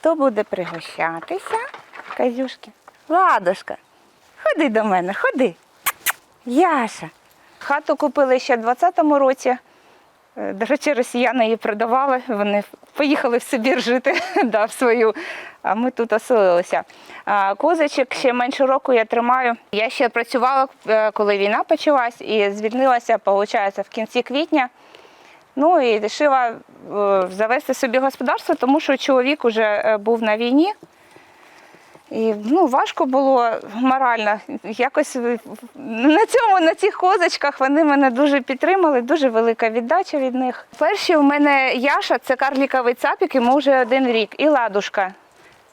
Хто буде пригощатися? Казюшки. Ладушка, ходи до мене, ходи. Яша. Хату купили ще в 20-му році. Е, До речі, росіяни її продавали, вони поїхали в Сибір жити да, в свою, а ми тут оселилися. Козочок ще менше року я тримаю. Я ще працювала, е, коли війна почалась, і звільнилася, виходить, в кінці квітня. Ну і вирішила е, завести собі господарство, тому що чоловік вже був на війні. І ну, важко було морально. Якось е, на цьому, на цих козочках вони мене дуже підтримали, дуже велика віддача від них. Перші у мене Яша це карліковий цапік, йому вже один рік, і ладушка.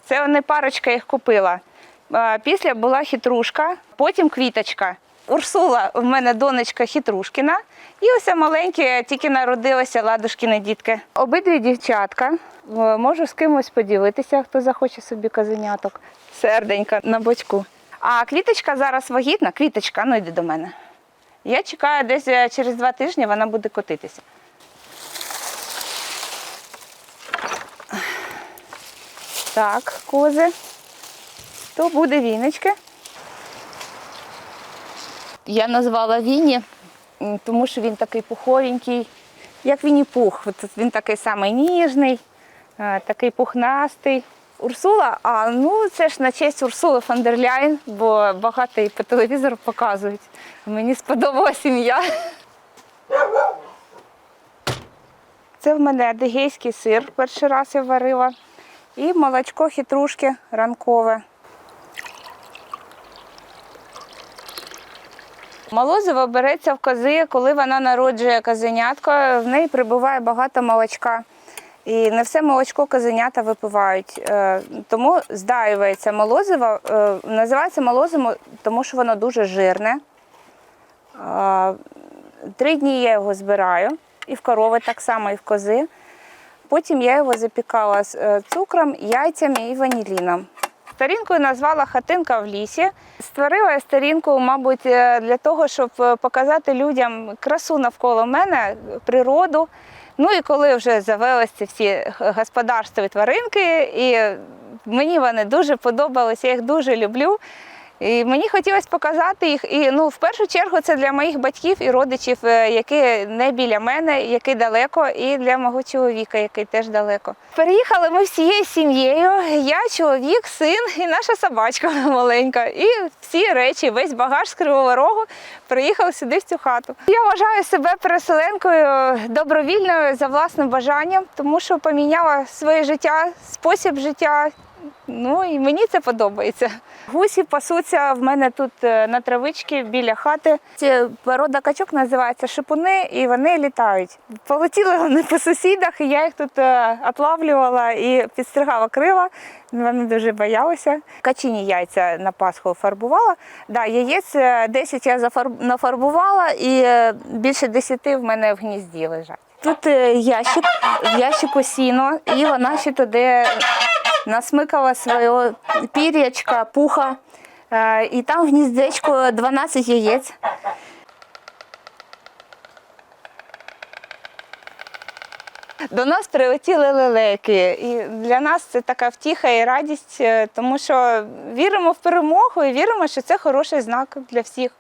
Це вони парочка їх купила. Після була хитрушка, потім квіточка. Урсула в мене донечка хитрушкіна. І ось маленькі, тільки народилися ладушкіни дітки. Обидві дівчатка. Е, Можу з кимось поділитися, хто захоче собі казеняток. Серденька на бочку. А квіточка зараз вагітна. Квіточка, ну йди до мене. Я чекаю, десь е, через два тижні вона буде котитися. Так, кози. То буде віночки. Я назвала Віні, тому що він такий пуховенький, як Вінні-Пух. От Він такий самий ніжний, е, такий пухнастий. Урсула, а ну це ж на честь Урсули фон дер Ляйн, бо багато і по телевізору показують. Мені сподобалась ім'я. Це в мене адигейський сир, перший раз я варила. І молочко хитрушки ранкове. Молозиво береться в кози, коли вона народжує козенятко, в неї прибуває багато молочка. І не все молочко козенята випивають. Е, Тому здаюється молозиво. Е, Називається молозиво, тому що воно дуже жирне. Е, Три дні я його збираю, і в корови так само, і в кози. Потім я його запікала з цукром, яйцями і ваніліном. Сторінкою назвала хатинка в лісі. Створила я сторінку, мабуть, е, для того, щоб е, показати людям красу навколо мене, природу. Ну і коли вже завелися всі господарства і тваринки, і мені вони дуже подобалися, я їх дуже люблю. І мені хотілося показати їх. І ну, в першу чергу це для моїх батьків і родичів, е, які не біля мене, які далеко, і для мого чоловіка, який теж далеко. Переїхали ми всією сім'єю. Я, чоловік, син і наша собачка маленька. І всі речі, весь багаж з Кривого Рогу приїхали сюди в цю хату. Я вважаю себе переселенкою добровільною за власним бажанням, тому що поміняла своє життя, спосіб життя. Ну і мені це подобається. Гусі пасуться в мене тут е, на травичці біля хати. Це порода качок називається шипуни, і вони літають. Полетіли вони по сусідах, і я їх тут е, отлавлювала і підстригала крила. Вони дуже боялися. Качині яйця на Пасху фарбувала. Да, яєць е, 10 я зафарб- нафарбувала, і е, більше 10 в мене в гнізді лежать. Тут е, ящик, в ящику сіно, і вона ще туди насмикала свого пір'ячка, пуха. Е, І там в гніздечку 12 яєць. До нас прилетіли лелеки, і для нас це така втіха і радість, е, тому що віримо в перемогу і віримо, що це хороший знак для всіх.